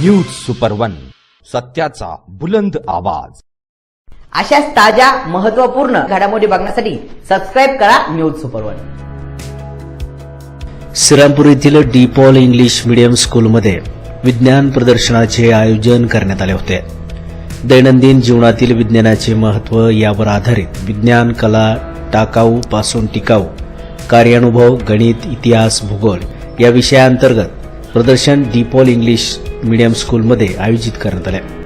News super one सत्याचा बुलंद आवाज. अशाच ताज्या महत्त्वपूर्ण घडामोडी बघण्यासाठी सबस्क्राईब करा न्यूज सुपर वन श्रीरामपूर येथील डी पॉल इंग्लिश मीडियम स्कूलमध्ये विज्ञान प्रदर्शनाचे आयोजन करण्यात आले होते. दैनंदिन जीवनातील विज्ञानाचे महत्त्व यावर आधारित विज्ञान कला टाकाऊ पासून टिकाऊ कार्यानुभव गणित इतिहास भूगोल या विषयाअंतर्गत प्रदर्शन डीपॉल इंग्लिश मीडियम स्कूलमध्ये आयोजित करण्यात आले.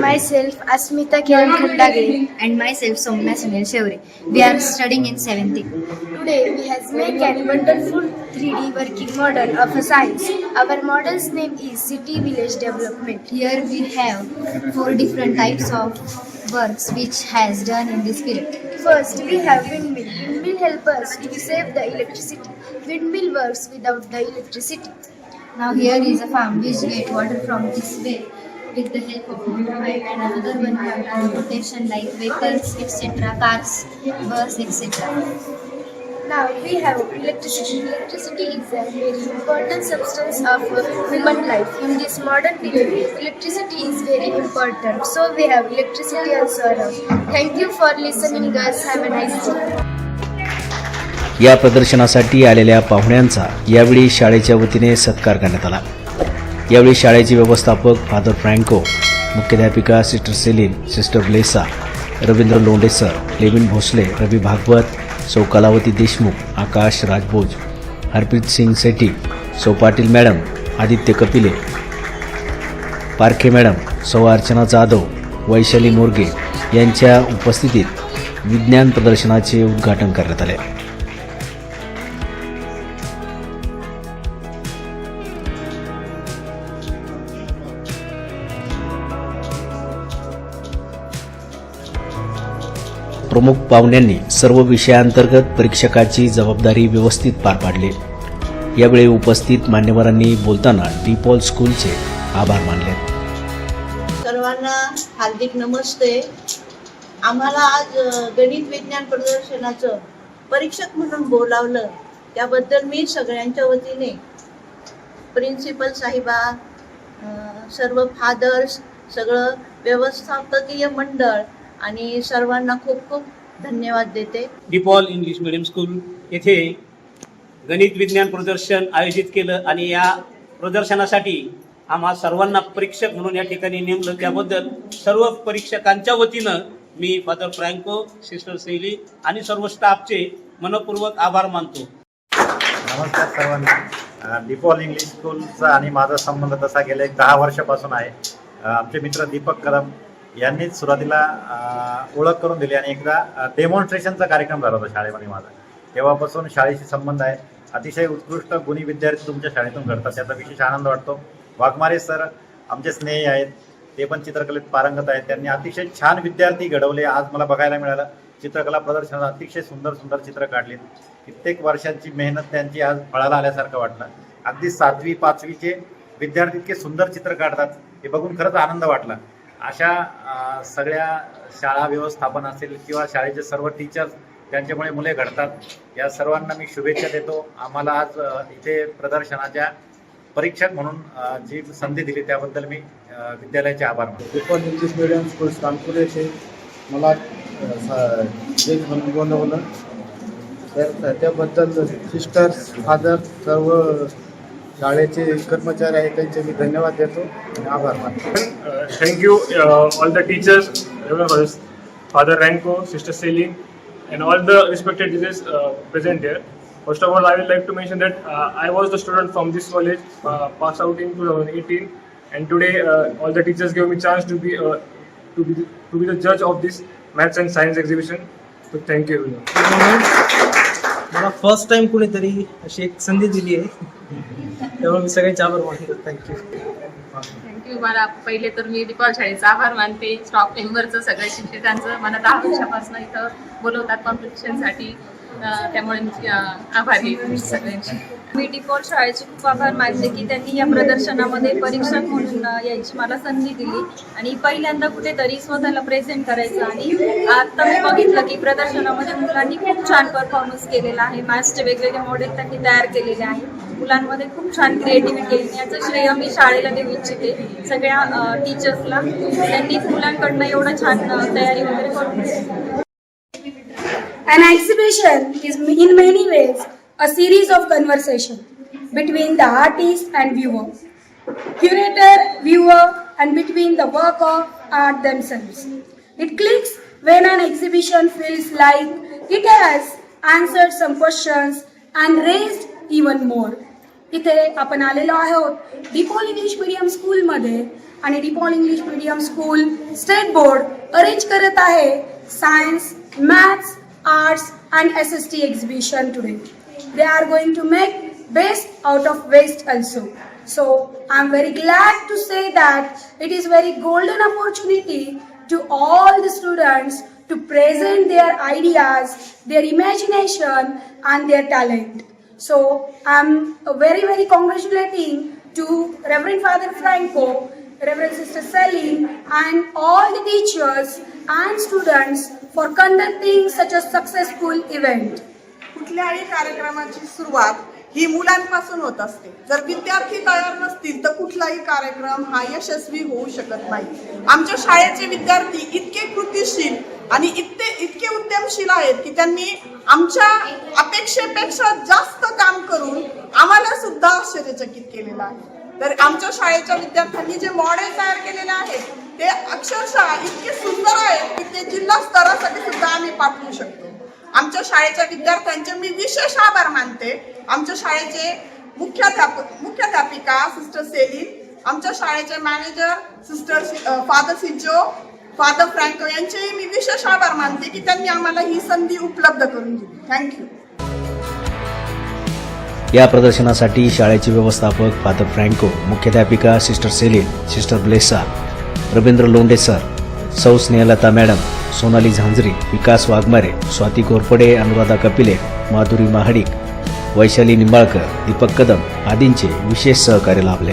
Myself Asmita Kiran Khandagre. and myself Somna Sunil. We are studying in 7th. Today we has made a wonderful 3D working model of a science. Our model's name is City Village Development. Here we have four different types of works which has done in this period. First we have windmill. Windmill help us to save the electricity. Windmill works without the electricity. Now here is a farm which get water from this well with the help of motor pipe and another one transportation like vehicles etc. cars, bus etc. Now we have electricity. Electricity is a very important substance of human life. In this modern period, electricity is very important. So we have electricity also around. Thank you for listening us. Have a nice day. या प्रदर्शनासाठी आलेल्या पाहुण्यांचा यावेळी शाळेच्या वतीने सत्कार करण्यात आला यावेळी शाळेचे व्यवस्थापक फादर फ्रँको मुख्याध्यापिका sister Celine sister Blessa Ravindra Londe sir Levin Bhosle Ravi Bhagwat सौ कलावती देशमुख आकाश राजभोज हरप्रीत सिंग सेठी सौ पाटील मॅडम आदित्य कपिले पारखे मॅडम सौ अर्चना जाधव वैशाली मोरगे यांच्या उपस्थितीत विज्ञान प्रदर्शनाचे उद्घाटन करण्यात आले. प्रमुख पाहुण्यांनी सर्व विषयांतर्गत परीक्षकाची जबाबदारी व्यवस्थित पार पाडली. यावेळी उपस्थित मान्यवरांनी बोलताना डीपॉल स्कूलचे आभार मानले. सर्वांना हार्दिक नमस्ते. आम्हाला आज गणित विज्ञान प्रदर्शनाचं परीक्षक म्हणून बोलावलं त्याबद्दल मी सगळ्यांच्या वतीने प्रिन्सिपल साहिबा सर्व फादर्स सगळं व्यवस्थापकीय मंडळ आणि सर्वांना खूप खूप धन्यवाद देते. डिपॉल इंग्लिश मिडियम स्कूल येथे गणित विज्ञान प्रदर्शन आयोजित केलं आणि या प्रदर्शनासाठी आम्हा सर्वांना परीक्षक म्हणून या ठिकाणी नेमलं. त्याबद्दल सर्व परीक्षकांच्या वतीनं मी फादर फ्रँको सिस्टर शैली आणि सर्व स्टाफचे मनपूर्वक आभार मानतो. नमस्कार सर्वांना. डिपॉल इंग्लिश स्कूलचा आणि माझा संबंध तसा गेल्या एक दहा वर्षापासून आहे. आमचे मित्र दीपक कदम यांनीच सुरुवातीला ओळख करून दिली आणि एकदा डेमॉन्स्ट्रेशनचा कार्यक्रम झाला होता शाळेमध्ये माझा. तेव्हापासून शाळेशी संबंध आहे. अतिशय उत्कृष्ट गुणी विद्यार्थी तुमच्या शाळेतून घडतात त्याचा विशेष आनंद वाटतो. वाघमारे सर आमचे स्नेही आहेत ते पण चित्रकलेत पारंगत आहेत. त्यांनी अतिशय छान विद्यार्थी घडवले आज मला बघायला मिळालं. चित्रकला प्रदर्शनात अतिशय सुंदर सुंदर चित्र काढलीत. कित्येक वर्षांची मेहनत त्यांची आज फळाला आल्यासारखं वाटलं. अगदी सातवी पाचवीचे विद्यार्थी इतके सुंदर चित्र काढतात हे बघून खरंच आनंद वाटला. अशा सगळ्या शाळा व्यवस्थापन असेल किंवा शाळेचे सर्व टीचर्स त्यांच्यामुळे मुले घडतात या सर्वांना मी शुभेच्छा देतो. आम्हाला आज इथे प्रदर्शनाच्या परीक्षक म्हणून जी संधी दिली त्याबद्दल मी विद्यालयाचे आभार मानतो. DePaul English medium school Kanpur येथे मला अ, म्हणून बोलवलं तर त्याबद्दल सिस्टर्स फादर सर्व शाळेचे कर्मचारी आहे त्यांचे मी धन्यवाद देतो आभार मानतो. Thank you all the teachers father Franco sister Celine and all the respected teachers present here first of all I will like to mention that I was the student from this college pass out in two thousand eighteen and today all the teachers gave me chance to be to be to be the जज of this maths and science exhibition thank you मला first time कुणीतरी अशी एक संधी दिली आहे. त्यामुळे मी सगळ्यांचे आभार मानतो. थँक्यू थँक्यू मला पहिले तर मी दीपावली शाळेचा आभार मानते. स्टॉफ मेंबरचं सगळ्या शिक्षकांचं. मला दहा वर्षापासून इथं बोलवतात कॉम्पिटिशनसाठी त्यामुळे मी आभारी सगळ्यांची. मी डिफॉल्ट शाळेचे खूप आभार मानते की त्यांनी या प्रदर्शनामध्ये परीक्षक म्हणून यायची मला संधी दिली. आणि पहिल्यांदा कुठेतरी स्वतःला प्रेझेंट करायचं आणि आता मी बघितलं की प्रदर्शनामध्ये मुलांनी खूप छान परफॉर्मन्स केलेला आहे. मॅथ्सचे वेगवेगळे मॉडेल त्यांनी तयार केलेले आहे. मुलांमध्ये खूप छान क्रिएटिव्हिटी आहे. याचं श्रेय मी शाळेला देऊ इच्छिते. सगळ्या टीचर्सला त्यांनी मुलांकडनं एवढं छान तयारी वगैरे करून An exhibition is in many ways a series of conversation between the artist and viewer, curator, viewer, and between the work of art themselves. It clicks when an exhibition feels like it has answered some questions and raised even more. इथे आपण आलेलो आहोत De Paul English medium स्कूलमध्ये आणि DePaul English medium school state board arrange करत आहे science maths arts and SST exhibition today. They are going to make best out of waste also. So I'm very glad to say that it is very golden opportunity to all the students to present their ideas, their imagination and their talent. So I'm very, very congratulating to Reverend Father Franco, Reverend Sister Celine and all the teachers and students for conducting such a successful event. कुठल्याही कार्यक्रमाची सुरुवात ही मुलांपासून होत असते. जर विद्यार्थी तयार नसतील तर कुठलाही कार्यक्रम हा यशस्वी होऊ शकत नाही. आमच्या शाळेचे विद्यार्थी इतके कृतीशील आणि इतके इतके उद्यमशील आहेत की त्यांनी आमच्या अपेक्षेपेक्षा जास्त काम करून आम्हाला सुद्धा आश्चर्यचकित केलेलं आहे. तर आमच्या शाळेच्या विद्यार्थ्यांनी जे मॉडेल तयार केलेले आहेत ते अक्षरशः इतके सुंदर आहेत की ते जिल्हा स्तरासाठी सुद्धा आम्ही पाठवू शकतो. आमच्या शाळेच्या विद्यार्थ्यांचे मी विशेष आभार मानते. आमच्या शाळेचे मुख्याध्यापक मुख्याध्यापिका सिस्टर सेलिन आमच्या शाळेचे manager sister father Sijo father Franco यांचेही मी विशेष आभार मानते की त्यांनी आम्हाला ही संधी उपलब्ध करून दिली. थँक्यू या प्रदर्शनासाठी शाळेचे व्यवस्थापक फादर फ्रँको मुख्याध्यापिका sister Celine sister Blessa Ravindra Londhe sir सौ स्नेहलता मॅडम सोनाली झांजरी विकास वाघमारे स्वाती घोरपडे अनुराधा कपिले माधुरी महाडिक वैशाली निंबाळकर दीपक कदम आदींचे विशेष सहकार्य लाभले.